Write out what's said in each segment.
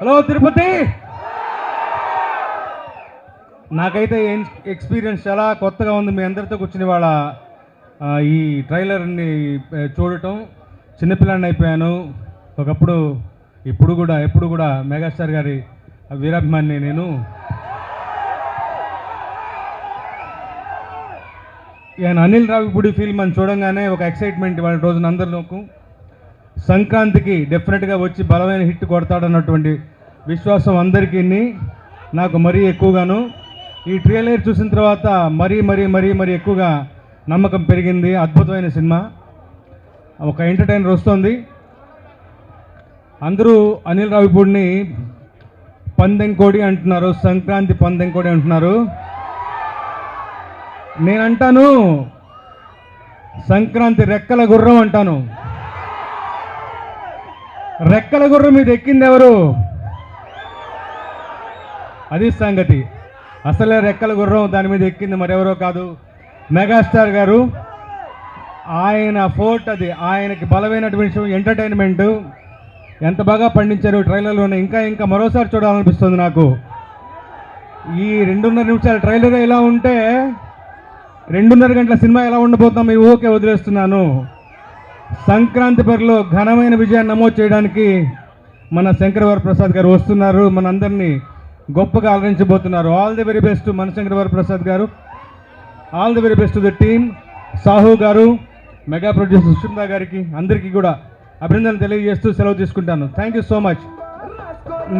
Hello Tirupati! నాకైతే experience చాలా కొత్తగా ఉంది. మీ అందరితో కూర్చుని వాళ్ళ ఈ ట్రైలర్ని చూడటం. చిన్నపిల్లని అయిపోయాను. ఒకప్పుడు ఇప్పుడు కూడా ఎప్పుడు కూడా మెగాస్టార్ గారి వీరాభిమాని నేను. ఈయన అనిల్ రావిపూడి ఫిల్మ్ అని చూడంగానే ఒక ఎక్సైట్మెంట్ వాళ్ళ రోజున అందరిలోకి. సంక్రాంతికి డెఫినెట్గా వచ్చి బలమైన హిట్ కొడతాడన్నటువంటి విశ్వాసం అందరికీ నాకు మరీ ఎక్కువగాను. ఈ ట్రైలర్ చూసిన తర్వాత మరీ మరీ మరీ మరీ ఎక్కువగా నమ్మకం పెరిగింది. అద్భుతమైన సినిమా. ఒక ఎంటర్టైనర్ వస్తుంది. అందరూ అనిల్ రావిపూడిని పందెంకోడి అంటున్నారు. సంక్రాంతి పందెంకోడి అంటున్నారు. నేనంటాను సంక్రాంతి రెక్కల గుర్రం అంటాను. రెక్కల గుర్రం మీద ఎక్కింది ఎవరు? అది సంగతి. అసలే రెక్కల గుర్రం దాని మీద ఎక్కింది మరెవరో కాదు. మెగాస్టార్ గారు ఆయన ఫోర్ట్ అది ఆయనకి బలమైనటువంటి విషయం ఎంటర్టైన్మెంట్. ఎంత బాగా పండించారు ట్రైలర్లోనే. ఇంకా ఇంకా మరోసారి చూడాలనిపిస్తుంది నాకు. ఈ రెండున్నర నిమిషాల ట్రైలర్ ఇలా ఉంటే రెండున్నర గంటల సినిమా ఎలా ఉండబోతాం ఈ ఊకే వదిలేస్తున్నాను. సంక్రాంతి పేరులో ఘనమైన విజయాన్ని నమోదు చేయడానికి మన శంకరవర ప్రసాద్ గారు వస్తున్నారు. మనందరినీ గొప్పగా అలరించబోతున్నారు. ఆల్ ది వెరీ బెస్ట్ మన Shankaravara Prasad garu. All the very best the team Sahu garu mega producer Sushmita గారికి అందరికీ కూడా అభినందనలు తెలియజేస్తూ సెలవు తీసుకుంటాను. థ్యాంక్ యూ సో మచ్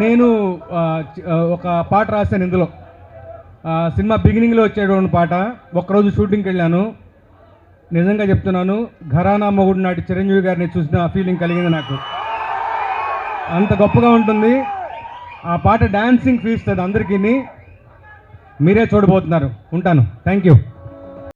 నేను ఒక పాట రాశాను ఇందులో. సినిమా బిగినింగ్లో వచ్చేటువంటి పాట. ఒకరోజు షూటింగ్కి వెళ్ళాను. నిజంగా చెప్తున్నాను ఘరానా మొగుడు నాటి చిరంజీవి గారిని చూసిన ఫీలింగ్ కలిగింది నాకు. అంత గొప్పగా ఉంటుంది. ఆ పాట డాన్సింగ్ ఫీజ్ అది అందరికీ మీరే చూడబోతున్నారు. ఉంటాను. Thank you